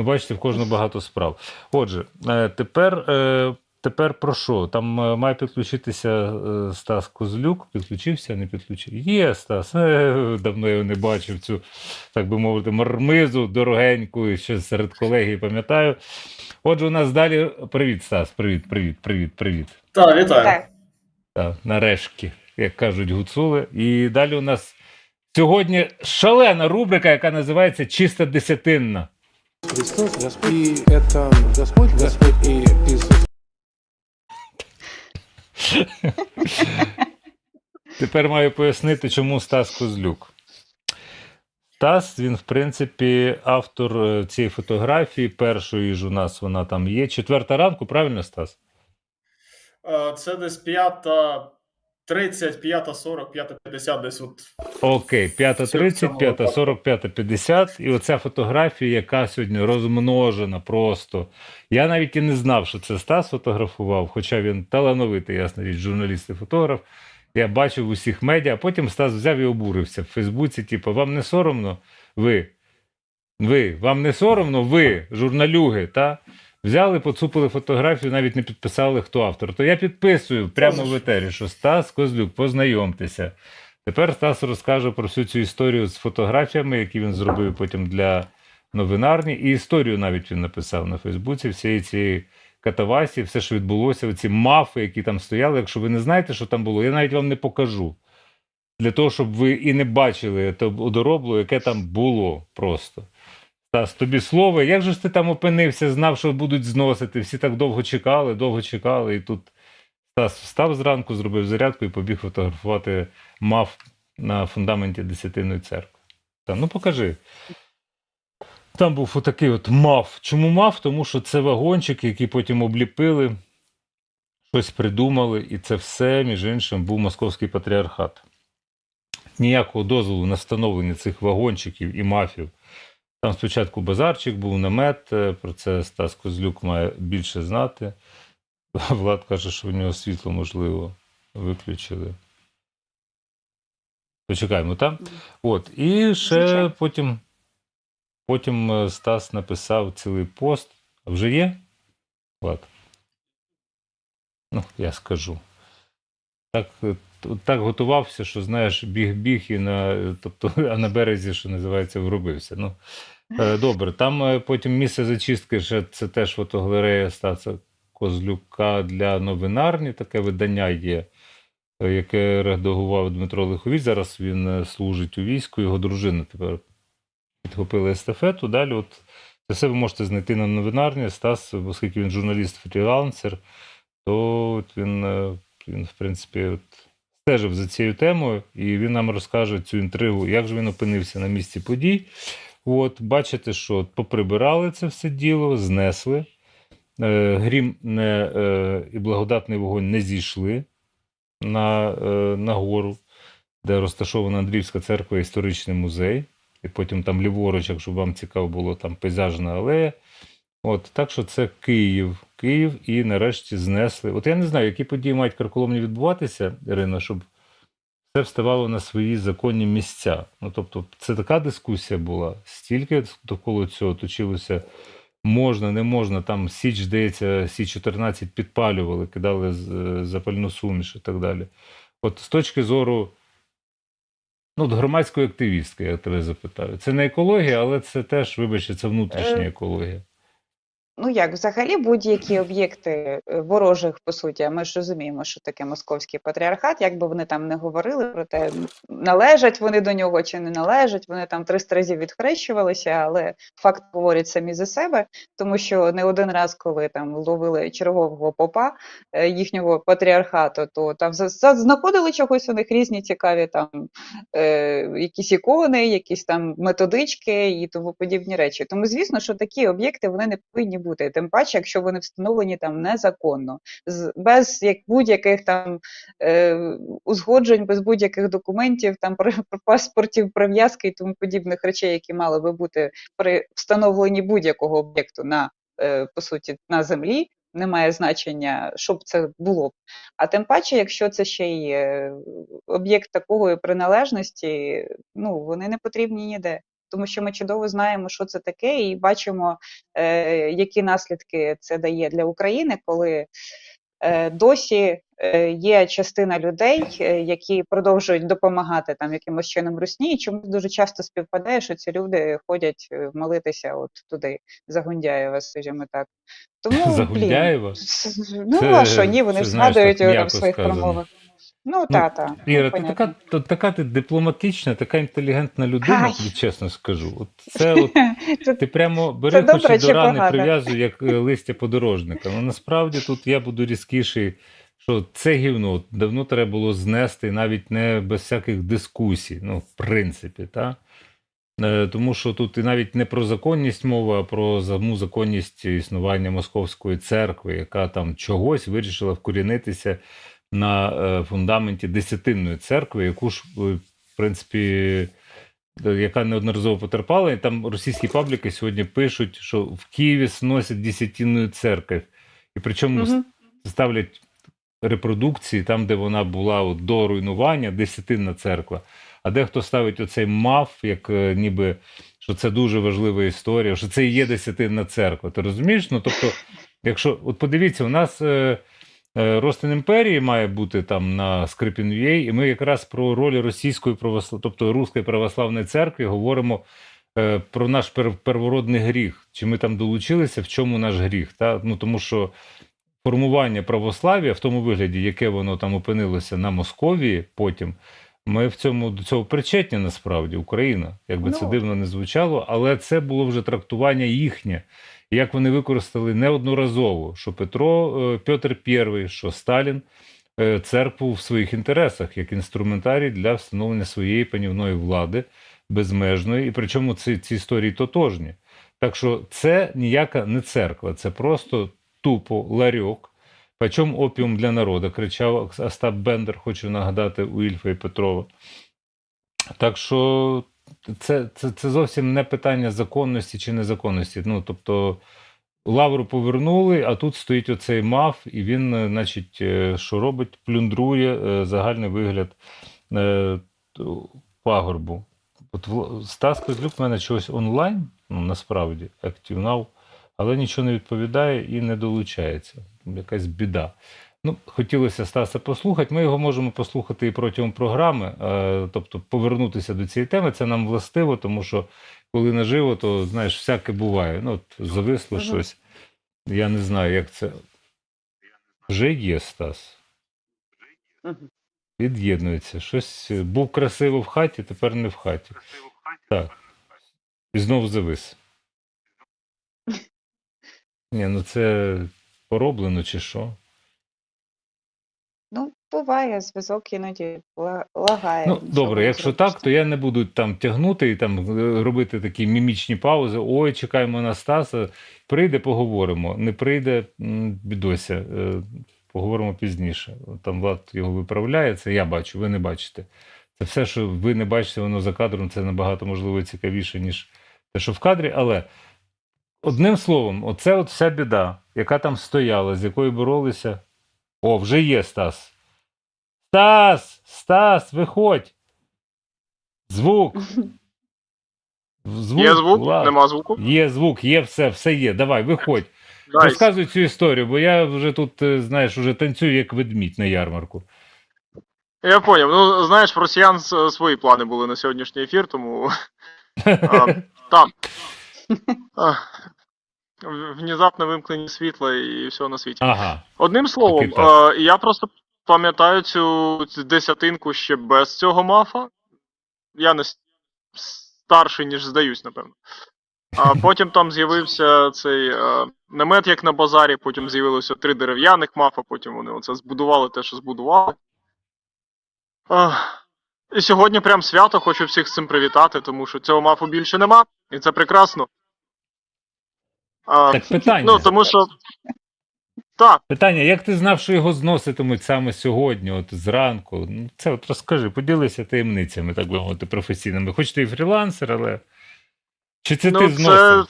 Ну, бачите, в кожного багато справ. Отже, е, тепер, е, тепер про що? Там е, має підключитися Стас Козлюк. Підключився, не підключив. Є Стас. Давно я не бачив цю, так би мовити, мармизу дорогеньку, і ще серед колеги пам'ятаю. Отже, у нас далі. Привіт, Стас. Привіт, привіт, привіт, привіт. Так, вітаю. Так, нарешті, як кажуть гуцули. І далі у нас сьогодні шалена рубрика, яка називається Чиста десятинна. Христос Господь. И это Господь, Господь и Иисус. Тепер маю пояснити, чому Стас Козлюк. Стас, він, в принципі, автор е, цієї фотографії. Першої ж у нас вона там є. Четверта ранку, правильно, Стас? Е, Це десь п'ята 30, п'ята 40, п'ята 50, десь от. Окей, 5.30, 5.40, 5.50. І оця фотографія, яка сьогодні розмножена просто. Я навіть і не знав, що це Стас фотографував, хоча він талановитий, ясна річ, журналіст і фотограф. Я бачив в усіх медіа, а потім Стас взяв і обурився в Фейсбуці. Типу, вам не соромно? Ви. Ви, вам не соромно, ви, журналюги, та? Взяли, поцупили фотографію, навіть не підписали, хто автор. То я підписую прямо в етері, що Стас Козлюк, познайомтеся. Тепер Стас розкаже про всю цю історію з фотографіями, які він зробив потім для новинарні. І історію навіть він написав на Фейсбуці всієї цієї катавасії, все, що відбулося, оці мафи, які там стояли. Якщо ви не знаєте, що там було, я навіть вам не покажу. Для того, щоб ви і не бачили те одоробло, яке там було просто. Стас, тобі слово. Як же ж ти там опинився, знав, що будуть зносити? Всі так довго чекали, довго чекали, і тут Стас встав зранку, зробив зарядку і побіг фотографувати мав на фундаменті Десятинної церкви. Там, ну покажи. Там був отакий от мав. Чому мав? Тому що це вагончик, який потім обліпили, щось придумали, і це все, між іншим, був московський патріархат. Ніякого дозволу на встановлення цих вагончиків і мафів. Там спочатку базарчик був намет, е, про це Стас Козлюк має більше знати. Влад каже, що в нього світло, можливо, виключили. Почекаємо, так? От. І ще потім, потім е, Стас написав цілий пост. А вже є? Влад? Ну, я скажу. Так, е, так готувався, що знаєш, біг-біг і на, тобто, а на березі, що називається, вробився. Ну, е, добре, там е, потім місце зачистки, ще це теж фотогалерея Стаса Козлюка для новинарні, таке видання є, е, яке редагував Дмитро Лиховіч. Зараз він служить у війську, його дружина тепер підхопила естафету. Далі, от це все ви можете знайти на новинарні. Стас, оскільки він журналіст фрілансер, то от він, він, в принципі, от, стежив за цією темою, і він нам розкаже цю інтригу, як же він опинився на місці подій. От, бачите, що поприбирали це все діло, знесли. Е, грім не, е, і благодатний вогонь не зійшли на, е, на гору, де розташована Андріївська церква історичний музей. І потім там ліворуч, якщо вам цікаво було, там пейзажна алея. От, так що це Київ. Київ і нарешті знесли. От я не знаю, які події мають карколомні відбуватися, Ірина, щоб все вставало на свої законні місця. Ну, тобто, це така дискусія була, стільки довкола цього точилося. Можна, не можна, там Січ, здається, Сі 14 підпалювали, кидали е, запальну суміш і так далі. От з точки зору ну, от громадської активістки, я тебе запитаю. Це не екологія, але це теж, вибачте, це внутрішня Е, екологія. Ну як взагалі будь-які об'єкти е, ворожих, по суті, ми ж розуміємо, що таке московський патріархат, як би вони там не говорили про те, належать вони до нього чи не належать, вони там 300 разів відхрещувалися, але факт говорять самі за себе, тому що не один раз, коли там ловили чергового попа е, їхнього патріархату, то там знаходили чогось у них різні цікаві там е, якісь ікони, якісь там методички і тому подібні речі. Тому, звісно, що такі об'єкти вони не повинні бути. Тим паче, якщо вони встановлені там незаконно, без як будь-яких там е, узгоджень, без будь-яких документів, там паспортів, прив'язки і тому подібних речей, які мали би бути при встановленні будь-якого об'єкту на е, по суті на землі. Немає значення, що б це було. А тим паче, якщо це ще й е, об'єкт такої приналежності, ну вони не потрібні ніде. Тому що ми чудово знаємо, що це таке, і бачимо, е, які наслідки це дає для України, коли е, досі е, є частина людей, е, які продовжують допомагати там якимось чином русні, і чомусь дуже часто співпадає, що ці люди ходять е, молитися от туди, за Гундяєва, скажімо так. Тому За блін, Гундяєва? Ну, Це- а що, ні, вони це, згадують в своїх промовах. Ну, та, та. ну, Іра, ти така, то- така ти дипломатична, така інтелігентна людина, Ай. тобі чесно скажу. От це от Це- ти прямо бери добре хоч і до рани погано? прив'язуй, як е, листя подорожника. Ну насправді тут я буду різкіший, що це гівно давно треба було знести, навіть не без всяких дискусій, ну, в принципі, так? Е, Тому що тут і навіть не про законність мова, а про саму законність існування Московської церкви, яка там чогось вирішила вкорінитися на е, фундаменті десятинної церкви, яку ж, е, в принципі, е, яка неодноразово потерпала, і там російські пабліки сьогодні пишуть, що в Києві сносять десятинну церковь. І причому Мгм. ставлять репродукції там, де вона була от, до руйнування, десятинна церква. А дехто ставить оцей маф, як ніби що це дуже важлива історія, що це і є десятинна церква. Ти розумієш? Ну тобто, якщо от подивіться, у нас Ростин імперії має бути там на Скрипін.ua, і ми якраз про роль російської православ, тобто Руської православної церкви говоримо е, про наш пер- первородний гріх. Чи ми там долучилися, в чому наш гріх? Та? Ну тому що формування православ'я в тому вигляді, яке воно там опинилося на Московії потім. Ми в цьому до цього причетні насправді Україна, якби це Ну. дивно не звучало, але це було вже трактування їхнє, як вони використали неодноразово, що Петро е, Петр І, що Сталін е, церкву в своїх інтересах як інструментарій для встановлення своєї панівної влади безмежної, і причому ці, ці історії тотожні. Так що це ніяка не церква, це просто тупо ларьок. Почому опіум для народу, кричав Остап Бендер, хочу нагадати у Ільфа і Петрова. Так що це, це, це зовсім не питання законності чи незаконності. Ну, тобто, лавру повернули, а тут стоїть оцей маф, і він, е, значить, е, що робить? Плюндрує е, загальний вигляд пагорбу. От Стас Козлюк в мене чогось онлайн, ну насправді, активнав, але нічого не відповідає і не долучається. Якась біда. Ну, хотілося Стаса послухати. Ми його можемо послухати і протягом програми, е, тобто повернутися до цієї теми. Це нам властиво, тому що коли наживо, то знаєш, всяке буває. Ну, от зависло Мгм. щось. Я не знаю, як це. Вже є Стас. Мгм. Від'єднується. Щось е, був красиво в хаті, тепер не в хаті. Так. І знову завис. Ні, ну це пороблено чи що? Буває, зв'язок іноді лагає. Ну, добре, якщо так, то я не буду там тягнути і там е, робити такі мімічні паузи. Ой, чекаємо на Стаса. Прийде, поговоримо. Не прийде, бідося. Е, Поговоримо пізніше. Там Влад його виправляє, це я бачу, ви не бачите. Це все, що ви не бачите, воно за кадром, це набагато можливо цікавіше, ніж те, що в кадрі. Але одним словом, оце от вся біда, яка там стояла, з якою боролися. О, вже є Стас. Стас! Стас, виходь! Звук! Звук, Є звук, Влад. нема звуку. Є звук, є все, все є. Давай, виходь. Найс. Розказуй цю історію, бо я вже тут, е, знаєш, уже танцюю як ведмідь на ярмарку. Я поняв. Ну, знаєш, в росіян свої плани були на сьогоднішній ефір, тому. А, там. А, в- Внезапне вимкнення світла і все на світі. Ага. Одним словом, е, я просто пам'ятаю цю десятинку ще без цього мафа. Я не старший, ніж здаюсь, напевно. А потім там з'явився цей е, намет, як на базарі, потім з'явилося три дерев'яних мафа, потім вони оце збудували те, що збудували. А, і сьогодні прям свято хочу всіх з цим привітати, тому що цього мафу більше нема, і це прекрасно. А, Так питання. ну, тому що. Так, Питання, як ти знав, що його зноситимуть саме сьогодні, от зранку? Ну, це от розкажи, поділися таємницями, так би мовити, професійними. Хоч ти і фрілансер, але. Чи це Ну, ти це- зносив?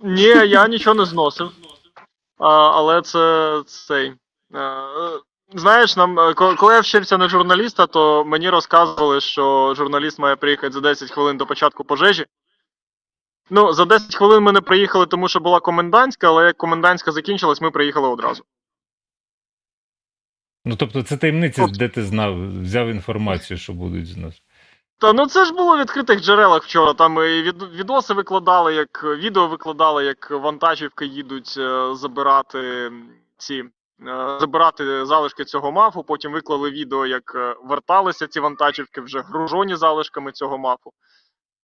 Ні, я нічого не зносив. А, але це цей. е, Знаєш, нам е, коли я вчився на журналіста, то мені розказували, що журналіст має приїхати за 10 хвилин до початку пожежі. Ну, за 10 хвилин ми не приїхали, тому що була комендантська, але як комендантська закінчилась, ми приїхали одразу. Ну тобто це таємниця, От. де ти знав, взяв інформацію, що будуть з нас. Та ну це ж було в відкритих джерелах вчора. Там і від, відоси викладали, як відео викладали, як вантажівки їдуть е, забирати ці. е, Забирати залишки цього мафу, потім виклали відео, як е, верталися ці вантажівки вже гружені залишками цього мафу.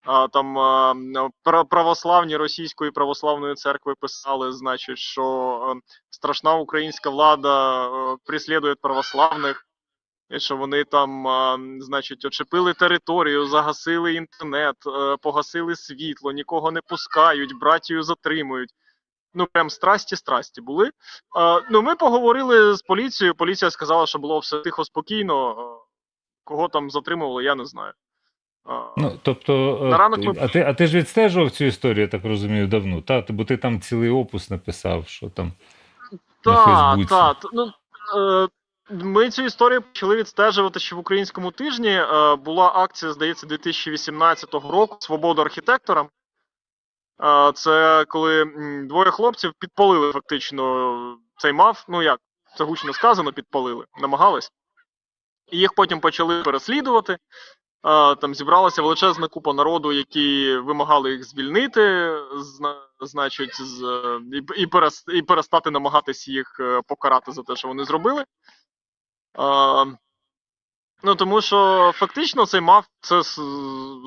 Там православні російської православної церкви писали, значить, що е, страшна українська влада е, преслідує православних. І що вони там, значить, очепили територію, загасили інтернет, е, погасили світло, нікого не пускають, братію затримують. Ну, прям страсті-страсті були. Ну, ми поговорили з поліцією. Поліція сказала, що було все тихо, спокійно. Кого там затримували, я не знаю. Ну, тобто, е, На ранок ми- а, ти, а ти ж відстежував цю історію, я так розумію, давно, та? Бо ти там цілий опус написав, що там. Так, так. Ну, е, ми цю історію почали відстежувати ще в українському тижні. Е, була акція, здається, 2018 року Свобода архітекторам. Е, це коли двоє хлопців підпалили фактично цей мав. Ну як, це гучно сказано, підпалили, намагались. І їх потім почали переслідувати. Там зібралася величезна купа народу, які вимагали їх звільнити, значить, з, е, і, і, перестати намагатись їх е, покарати за те, що вони зробили. Ну, тому що фактично цей мав це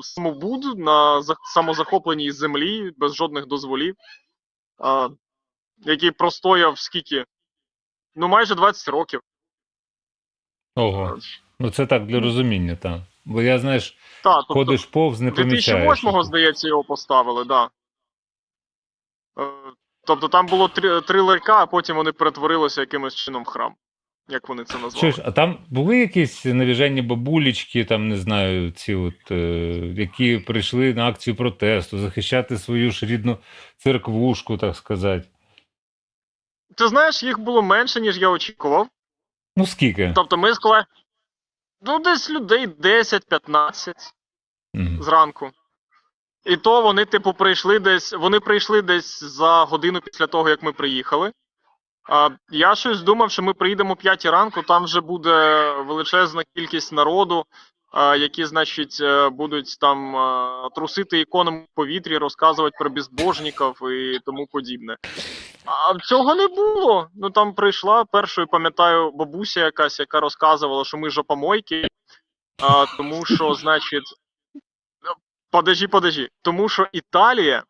самобуд на самозахопленій землі без жодних дозволів, який простояв скільки? Ну, майже 20 років. Ого. Ну це так для розуміння, так. Бо я, знаєш, Та, тобто, ходиш повз, не помічаєш. 2008-го, здається, його поставили, так. Да. Е, тобто там було три, три ларька, а потім вони перетворилися якимось чином в храм. Як вони це назвали. Чуєш, а там були якісь навіжені бабулічки, там не знаю, ці от, е, які прийшли на акцію протесту, захищати свою ж рідну церквушку, так сказати. Ти знаєш, їх було менше, ніж я очікував. Ну скільки? Тобто ми склали. Ну, десь людей 10-15 Мгм. зранку. І то вони, типу, прийшли десь. Вони прийшли десь за годину після того, як ми приїхали. А, я щось думав, що ми приїдемо о 5 ранку, там вже буде величезна кількість народу, а, які, значить, е, будуть там трусити іконами в повітрі, розказувати про безбожників і тому подібне. А цього не було. Ну там прийшла першою, пам'ятаю, бабуся якась, яка розказувала, що ми жопомойки, а, тому що, значить. Подожди, подожди. Тому що Італія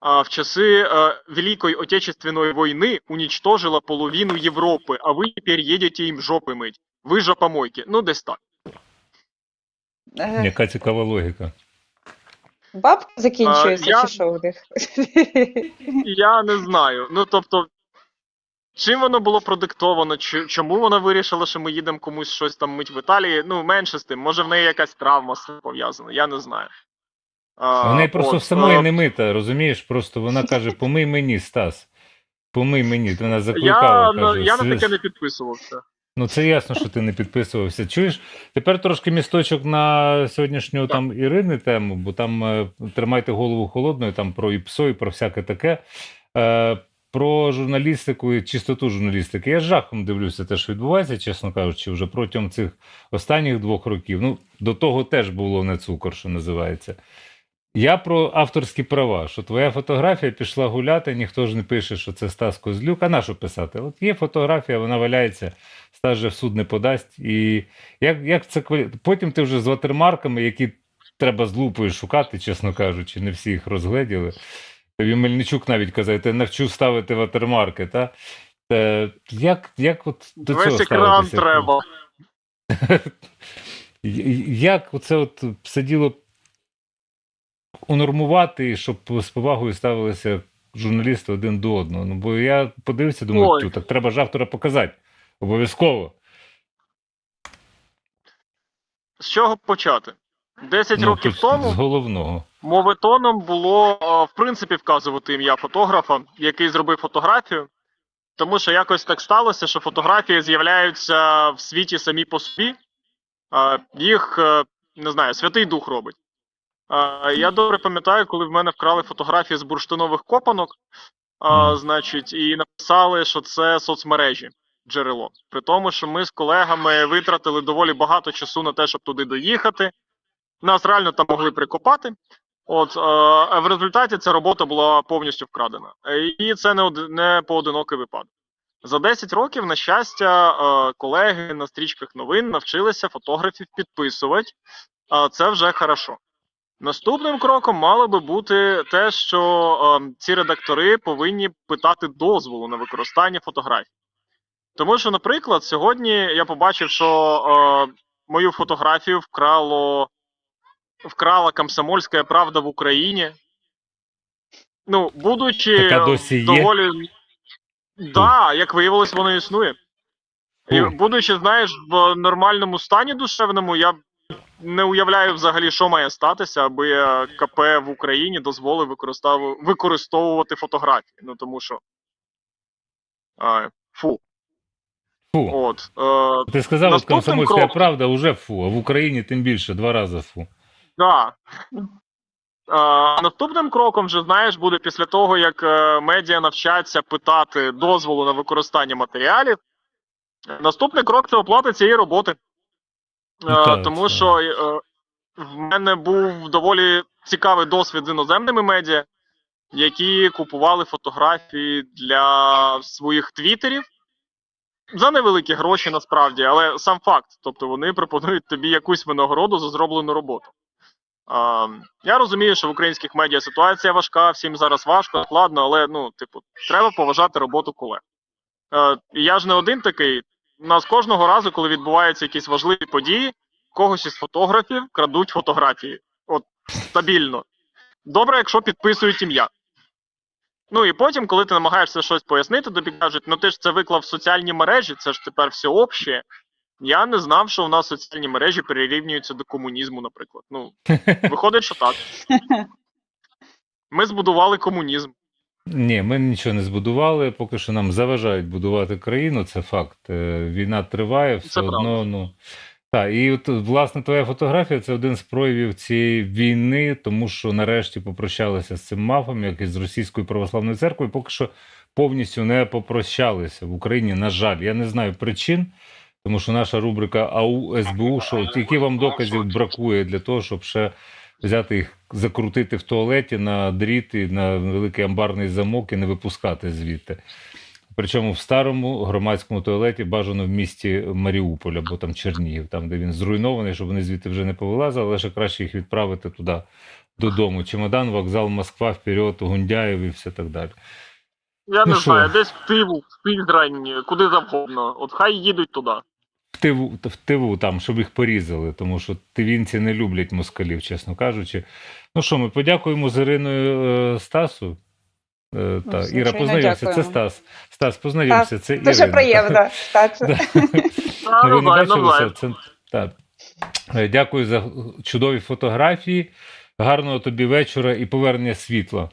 а, в часи а, Великої Отечественної війни уничтожила половину Європи, а ви тепер їдете їм жопи мить. Ви жопомойки. Ну, десь так. Е, Яка цікава логіка. Бабка закінчується, А, я- чи що у них? Я не знаю. Ну, тобто, чим воно було продиктовано, чи, чому вона вирішила, що ми їдемо комусь щось там мить в Італії? Ну, менше з тим, може в неї якась травма пов'язана, я не знаю. А, Вона просто от, в самої е, не мита, розумієш? Просто вона каже: помий мені, Стас. Помий мені. Вона закликала. Я, каже, я на таке не підписувався. Ну, це ясно, що ти не підписувався. Чуєш? Тепер трошки місточок на сьогоднішню там Ірини тему, бо там е, тримайте голову холодною, там про ІПСО і про всяке таке. Е, про журналістику і чистоту журналістики. Я з жахом дивлюся те, що відбувається, чесно кажучи, вже протягом цих останніх двох років. Ну, до того теж було не цукор, що називається. Я про авторські права, що твоя фотографія пішла гуляти, ніхто ж не пише, що це Стас Козлюк. А на що писати? От є фотографія, вона валяється, Стас же в суд не подасть. І як, як це Потім ти вже з ватермарками, які треба з лупою шукати, чесно кажучи, не всі їх розгледіли. Тобі Мельничук навіть казав, я навчу ставити ватермарки. Та? Е, як, як от до цього Весь екран ставитися? треба. Як оце от все діло унормувати, щоб з повагою ставилися журналісти один до одного? Ну, бо я подивився, думаю, Ой. «Тю, так треба ж автора показати. Обов'язково. З чого почати? 10 Ну, років хоч тому З головного. моветоном було, в принципі, вказувати ім'я фотографа, який зробив фотографію. тому що якось так сталося, що фотографії з'являються в світі самі по собі. Їх, е, не знаю, Святий Дух робить. Я добре пам'ятаю, коли в мене вкрали фотографії з бурштинових копанок, а, значить, і написали, що це соцмережі джерело. При тому, що ми з колегами витратили доволі багато часу на те, щоб туди доїхати. Нас реально там могли прикопати. От, а в результаті ця робота була повністю вкрадена. І це не, оди- не поодинокий випадок. За 10 років, на щастя, колеги на стрічках новин навчилися фотографів підписувати. Це вже хорошо. Наступним кроком мало би бути те, що е, ці редактори повинні питати дозволу на використання фотографій. Тому що, наприклад, сьогодні я побачив, що е, мою фотографію вкрало вкрала комсомольська правда в Україні. Ну, будучи Така досі є? доволі. Да, як виявилось, воно існує. І будучи, знаєш, в нормальному стані душевному, я не уявляю взагалі, що має статися, аби КП в Україні дозволив використовувати фотографії. Ну тому що. А, фу. Фу. От. Е, Ти сказав, Наступним комсомольська кроком- правда вже фу, а в Україні тим більше, два рази фу. Да. А, наступним кроком, вже знаєш, буде після того, як е, медіа навчаться питати дозволу на використання матеріалів. Наступний крок це оплата цієї роботи. Е, тому так. що е, в мене був доволі цікавий досвід з іноземними медіа, які купували фотографії для своїх твіттерів. За невеликі гроші насправді, але сам факт. Тобто вони пропонують тобі якусь винагороду за зроблену роботу. А, я розумію, що в українських медіа ситуація важка, всім зараз важко, складно, але ну, типу, треба поважати роботу колег. Е, і я ж не один такий. У нас кожного разу, коли відбуваються якісь важливі події, когось із фотографів крадуть фотографії. От стабільно. Добре, якщо підписують ім'я. Ну і потім, коли ти намагаєшся щось пояснити, тобі кажуть, ну ти ж це виклав в соціальні мережі, це ж тепер все обще. Я не знав, що у нас соціальні мережі перерівнюються до комунізму, наприклад. Ну, виходить, що так. Ми збудували комунізм. Ні, ми нічого не збудували, поки що нам заважають будувати країну, це факт. Е, Війна триває, все Це одно. правда. Ну, так, і от, власне, твоя фотографія це один з проявів цієї війни, тому що нарешті попрощалися з цим мафом, як і з Російською православною церквою, поки що повністю не попрощалися в Україні. На жаль, я не знаю причин, тому що наша рубрика АУ СБУ, що які вам доказів бракує для того, щоб ще взяти їх, закрутити в туалеті на дріт і на великий амбарний замок і не випускати звідти. Причому в старому громадському туалеті бажано в місті Маріуполь або там Чернігів, там де він зруйнований, щоб вони звідти вже не повилазили, але ще краще їх відправити туди додому. Чемодан, вокзал, Москва, вперед, Гундяєв і все так далі. Я Ну не що? знаю, десь в Тиву, в Піздрань, куди завгодно. От хай їдуть туди. В тиву, в тиву там, щоб їх порізали, тому що тивінці не люблять москалів, чесно кажучи. Ну що, ми подякуємо з Іриною е, Стасу. Е, та, Іра, познайомся, це. Стас. Стас, познайомся, це Ірина. Дуже приємно. Ну, ви не бачилися? Це, так. Е, Дякую за чудові фотографії. Гарного тобі вечора і повернення світла.